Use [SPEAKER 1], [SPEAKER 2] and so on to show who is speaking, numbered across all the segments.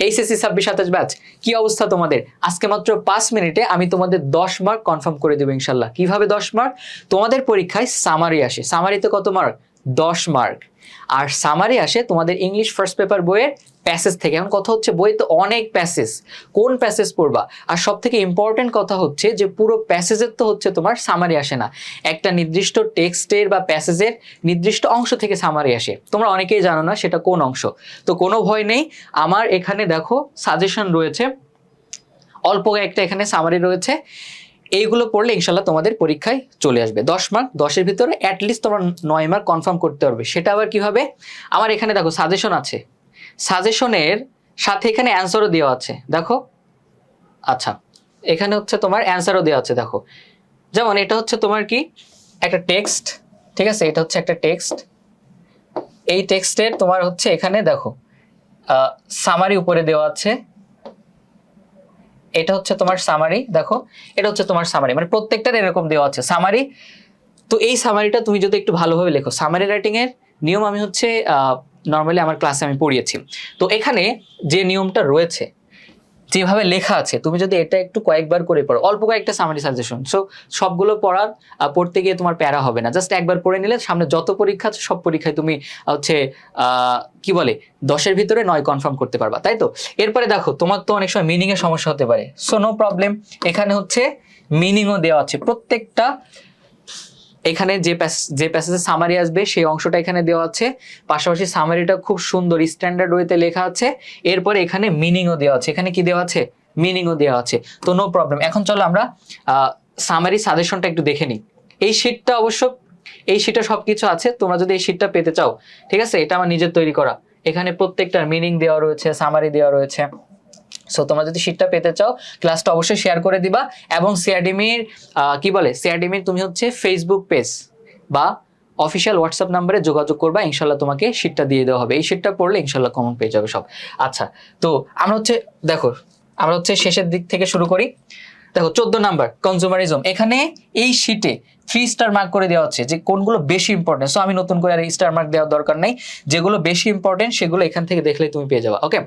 [SPEAKER 1] HSC ছাব্বিশ সাতাশ batch, কি অবস্থা তোমাদের? আজকে মাত্র পাঁচ মিনিটে আমি তোমাদের দশ মার্ক কনফার্ম করে দেবো ইনশাল্লাহ। কীভাবে দশ মার্ক তোমাদের পরীক্ষায় সামারি আসে। সামারিতে কত মার্ক দশ মার্ক আর সামারি আসে তোমাদের ইংলিশ ফার্স্ট পেপার বইয়ের প্যাসেজ থেকে। এখন কথা হচ্ছে বইতে অনেক প্যাসেজ কোন প্যাসেজ পড়বা? আর সব থেকে ইম্পর্টেন্ট কথা হচ্ছে যে পুরো প্যাসেজের তো হচ্ছে তোমার সামারি আসে না। একটা নির্দিষ্ট টেক্সটের বা প্যাসেজের নির্দিষ্ট অংশ থেকে সামারি আসে। তোমরা অনেকেই জানো না সেটা কোন অংশ। তো কোনো ভয় নেই। আমার এখানে দেখো সাজেশন রয়েছে। অল্প একটা এখানে সামারি রয়েছে। এইগুলো পড়লে ইনশাল্লাহ তোমাদের পরীক্ষায় চলে আসবে। দশ মার্ক দশের ভিতরে অ্যাটলিস্ট তোমরা নয় মার্ক কনফার্ম করতে পারবে। সেটা আবার কি হবে আমার এখানে দেখো সাজেশন আছে। সাজেশনের সাথে এখানে অ্যান্সারও দেওয়া আছে, দেখো। আচ্ছা এখানে হচ্ছে তোমার অ্যান্সারও দেওয়া আছে, দেখো। যেমন এটা হচ্ছে তোমার কি? একটা টেক্সট ঠিক আছে? এটা হচ্ছে একটা টেক্সট এই টেক্সটের তোমার হচ্ছে এখানে দেখো সামারি উপরে দেওয়া আছে। এটা হচ্ছে তোমার সামারি দেখো। এটা হচ্ছে তোমার সামারি মানে প্রত্যেকটার এরকম দেওয়া আছে সামারি তো এই সামারিটা তুমি যদি একটু ভালোভাবে লেখো সামারি রাইটিংয়ের নিয়ম আমি হচ্ছে নর্মালি আমার ক্লাসে আমি পড়িয়েছি। তো এখানে যে নিয়মটা রয়েছে, যেভাবে লেখা আছে, তুমি যদি এটা একটু কয়েকবার করে পড়ো, অল্প কয়েকটা সামারি সাজেশন সো সবগুলো পড়ার পড়তে গিয়ে তোমার প্যারা হবে না। জাস্ট একবার পড়ে নিলে সামনে যত পরীক্ষা আছে, সব পরীক্ষায় তুমি হচ্ছে কি বলে, দশের ভিতরে নয় কনফার্ম করতে পারবা, তাই তো? এরপরে দেখো, তোমার তো অনেক সময় মিনিংয়ের সমস্যা হতে পারে। সো নো প্রবলেম এখানে হচ্ছে মিনিংও দেওয়া আছে। প্রত্যেকটা এখানে যে যে প্যাসেজে সামারি আসবে, সেই অংশটা এখানে দেওয়া আছে। পাশাপাশি সামারিটা খুব সুন্দর স্ট্যান্ডার্ড ওয়েতে লেখা আছে। এরপরে এখানে মিনিংও দেওয়া আছে। এখানে কি দেওয়া আছে? মিনিংও দেওয়া আছে। তো নো প্রবলেম এখন চলো আমরা সামারি সাজেশনটা একটু দেখে নিই। এই শিটটা অবশ্য, এই শিটে সব কিছু আছে। তোমরা যদি এই শিটটা পেতে চাও, ঠিক আছে? এটা আমার নিজের তৈরি করা। এখানে প্রত্যেকটার মিনিং দেওয়া রয়েছে সামারি দেওয়া রয়েছে। সো তোমরা যদি শিটটা পেতে চাও ক্লাসটা অবশ্যই শেয়ার করে দিবা এবং সিআরডিমির কি বলে? সিআরডিমির তুমি হচ্ছে ফেসবুক পেজ বা অফিসিয়াল হোয়াটসঅ্যাপ নাম্বারে যোগাযোগ করবা, ইনশাল্লাহ তোমাকে শিটটা দিয়ে দেওয়া হবে। এই শিটটা পড়লে ইনশাল্লাহ কমন পেয়ে যাবে সব। আচ্ছা তো আমরা হচ্ছে, দেখো, আমরা হচ্ছে শেষের দিক থেকে শুরু করি। দেখো, চোদ্দ নাম্বার কনজুমারিজম এখানে এই শিটে থ্রি স্টার মার্ক করে দেওয়া হচ্ছে যে কোনগুলো বেশি ইম্পর্টেন্ট সো আমি নতুন করে আর স্টার মার্ক দেওয়ার দরকার নেই। যেগুলো বেশি ইম্পর্টেন্ট সেগুলো এখান থেকে দেখলে তুমি পেয়ে যাবা। ওকে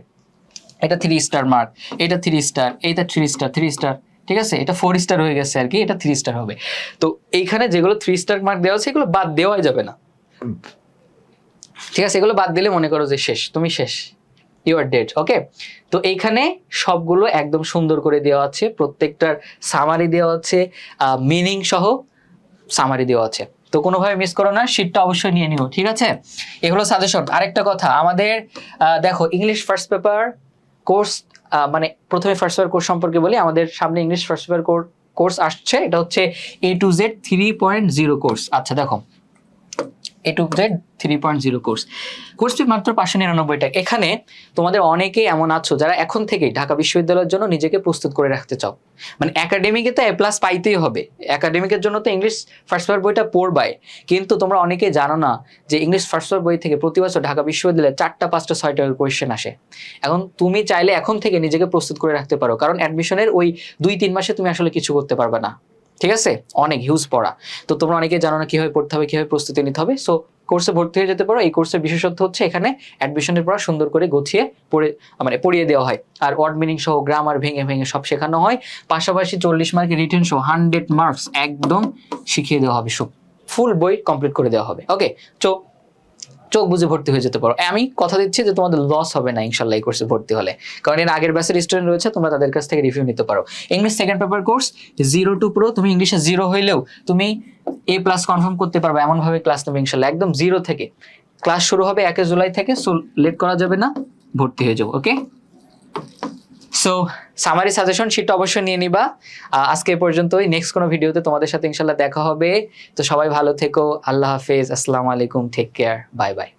[SPEAKER 1] এটা থ্রি স্টার মার্ক এটা থ্রি স্টার এইটা থ্রি স্টার থ্রি স্টার ঠিক আছে? এটা ফোর স্টার হয়ে গেছে আর কি এটা থ্রি স্টার হবে। তো এইখানে যেগুলো থ্রি স্টার মার্ক দেওয়া আছে এগুলো বাদ দেওয়াই যাবে না। ঠিক আছে? এগুলো বাদ দিলে মনে করো যে শেষ তুমি শেষ। ইউ আর ডেড ওকে তো এইখানে সবগুলো একদম সুন্দর করে দেওয়া আছে প্রত্যেকটার সামারি দেওয়া আছে মিনিং সহ সামারি দেওয়া আছে। তো কোনোভাবে মিস করো না শিটটা অবশ্যই নিয়ে নিও ঠিক আছে? এগুলো সাজেশন আরেকটা কথা আমাদের দেখো ইংলিশ ফার্স্ট পেপার কোর্স মানে প্রথমে ফার্স্ট পেপার কোর্স সম্পর্কে বলি, আমাদের সামনে ইংলিশ ফার্স্ট পেপার কোর্স আসছে, এটা হচ্ছে A to Z three point zero course আচ্ছা দেখো A to Z three point zero course কোর্সটি মাত্র পাঁচশো নিরানব্বই টাকা। এখানে তোমাদের অনেকেই এমন আছো যারা এখন থেকেই ঢাকা বিশ্ববিদ্যালয়ের জন্য নিজেকে প্রস্তুত করে রাখতে চাও। মানে একাডেমিকে তো এ প্লাস পাইতেই হবে। একাডেমিকের জন্য তো ইংলিশ ফার্স্ট পেপার বইটা পড়বাই। কিন্তু তোমরা অনেকেই জানো না যে ইংলিশ ফার্স্ট পেপার বই থেকে প্রতি বছর ঢাকা বিশ্ববিদ্যালয়ে চারটা, পাঁচটা, ছয়টা কোয়েশ্চেন আসে। এখন তুমি চাইলে এখন থেকে নিজেকে প্রস্তুত করে রাখতে পারো। কারণ অ্যাডমিশনের ওই দুই, তিন মাসে তুমি আসলে কিছু করতে পারবে না। ঠিক আছে? অনেক হিউজ পড়া। তো তোমরা অনেকে জানো না কীভাবে পড়তে হবে, কীভাবে প্রস্তুতি নিতে হবে। সো কোর্সে ভর্তি হয়ে যেতে পারো। এই কোর্সের বিশেষত্ব হচ্ছে এখানে অ্যাডমিশনের পর সুন্দর করে গুছিয়ে পড়ে মানে পড়িয়ে দেওয়া হয়। আর ওয়ার্ড মিনিং সহ গ্রামার ভেঙে ভেঙে সব শেখানো হয়। পাশাপাশি চল্লিশ মার্কের রিটেন সহ হান্ড্রেড মার্কস একদম শিখিয়ে দেওয়া হবে। সব ফুল বই কমপ্লিট করে দেওয়া হবে। ওকে চো চোখ বুঝে ভর্তি হয়ে যেতে পারো। আমি কথা দিচ্ছি যে তোমাদের লস হবে না ইনশাল্লাহ এই কোর্সে ভর্তি হলে। কারণ এর আগের ব্যাচের স্টুডেন্ট রয়েছে, তোমরা তাদের কাছ থেকে রিভিউ নিতে পারো। English second paper course zero to pro তুমি ইংলিশে জিরো হইলেও তুমি এ প্লাস কনফার্ম করতে পারবে, এমনভাবে ক্লাস নেবে ইনশাল্লাহ, একদম জিরো থেকে। ক্লাস শুরু হবে একে জুলাই থেকে সো লেট করা যাবে না, ভর্তি হয়ে যাব ওকে সো সামারি সাজেশন সেটা অবশ্যই নিয়ে নিবা। আজকে পর্যন্ত পর্যন্তই। নেক্সট কোনো ভিডিওতে তোমাদের সাথে ইনশাল্লাহ দেখা হবে। তো সবাই ভালো থেকো। আল্লাহ হাফেজ। আসসালামু আলাইকুম। Take care bye bye